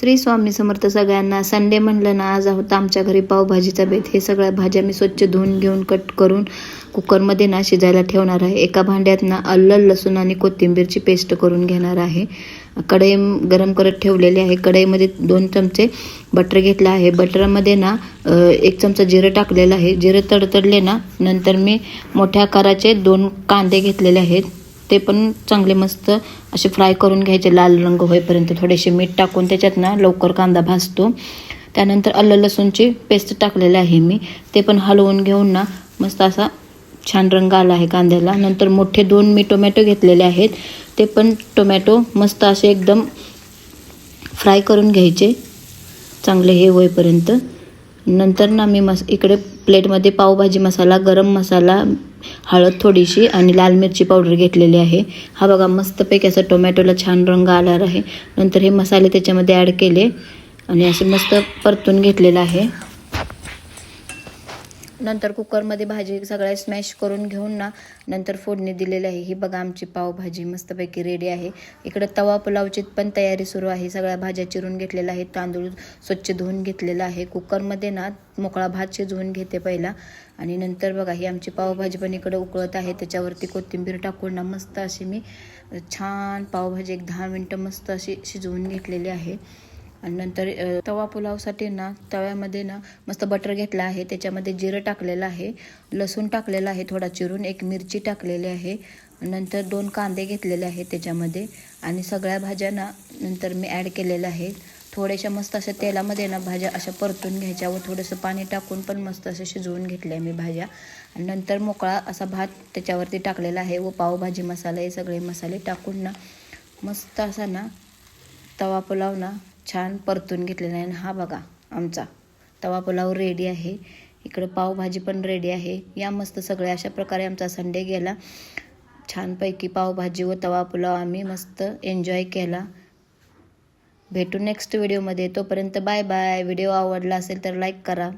श्री स्वामी समर्थ सगळ्यांना संडे म्हणलं ना आज आहोत आमच्या घरी पावभाजीचा बेत. हे सगळ्या भाज्या मी स्वच्छ धुवून घेऊन कट करून कुकरमध्ये ना शिजायला ठेवणार आहे. एका भांड्यात ना आलं लसूण आणि कोथिंबीरची पेस्ट करून घेणार आहे. कढई गरम करत ठेवलेली आहे. कढईमध्ये दोन चमचे बटर घेतलं आहे. बटरमध्ये ना एक चमचा जिरं टाकलेलं आहे. जिरं तडतडले ना नंतर मी मोठ्या आकाराचे दोन कांदे घेतलेले आहेत. ते पण चांगले मस्त असे फ्राय करून घ्यायचे लाल रंग होईपर्यंत थोडेसे मीठ टाकून त्याच्यात ना लवकर कांदा भाजतो. त्यानंतर आलं लसूणची पेस्ट टाकलेली आहे मी ते पण हलवून घेऊन ना मस्त असा छान रंग आला आहे कांद्याला. नंतर मोठे दोन मी टोमॅटो घेतलेले आहेत ते पण टोमॅटो मस्त असे एकदम फ्राय करून घ्यायचे चांगले हे होईपर्यंत. नंतर ना मी मस इकडे प्लेटमध्ये पावभाजी मसाला गरम मसाला हळद थोडीशी आणि लाल मिरची पावडर घेतलेली आहे. हा बघा मस्तपैकी असं टोमॅटोला छान रंग आला आहे. नंतर हे मसाले त्याच्यामध्ये ॲड केले आणि असे मस्त परतून घेतलेलं आहे. नंतर कुकरमध्ये भाजी सगळ्या स्मॅश करून घेऊन ना नंतर फोडणी दिलेली आहे. ही बघा आमची पावभाजी मस्तपैकी रेडी आहे. इकडं तवा पुलावची पण तयारी सुरू आहे. सगळ्या भाज्या चिरून घेतलेल्या आहेत. तांदूळ स्वच्छ धुवून घेतलेला आहे. कुकरमध्ये ना मोकळा भात शिजवून घेते पहिला. आणि नंतर बघा ही आमची पावभाजी पण इकडं उकळत आहे. त्याच्यावरती कोथिंबीर टाकून ना मस्त अशी मी छान पावभाजी एक दहा मिनटं मस्त अशी शिजवून घेतलेली आहे. आणि नंतर तवा पुलावसाठी ना तव्यामध्ये ना मस्त बटर घेतला आहे. त्याच्यामध्ये जिरं टाकलेलं आहे. लसूण टाकलेलं आहे थोडा चिरून. एक मिरची टाकलेली आहे. नंतर दोन कांदे घेतलेले आहेत त्याच्यामध्ये. आणि सगळ्या भाज्या ना नंतर मी ॲड केलेल्या आहेत. थोड्याशा मस्त अशा तेलामध्ये ना भाज्या अशा परतून घ्यायच्या. व थोडंसं पाणी टाकून पण मस्त असं शिजवून घेतल्या मी भाज्या. आणि नंतर मोकळा असा भात त्याच्यावरती टाकलेला आहे. व पावभाजी मसाला हे सगळे मसाले टाकून ना मस्त असा ना तवा पुलाव ना छान परतून घेतलेला आहे आणि हा बघा आमचा. तवा पुलाव रेडी आहे. इकडं पावभाजी पण रेडी आहे. या मस्त सगळ्या अशा प्रकारे आमचा संडे गेला. छानपैकी पावभाजी व तवा पुलाव आम्ही मस्त एन्जॉय केला. भेटू नेक्स्ट व्हिडिओमध्ये तोपर्यंत बाय बाय व्हिडिओ आवडला असेल तर लाईक करा.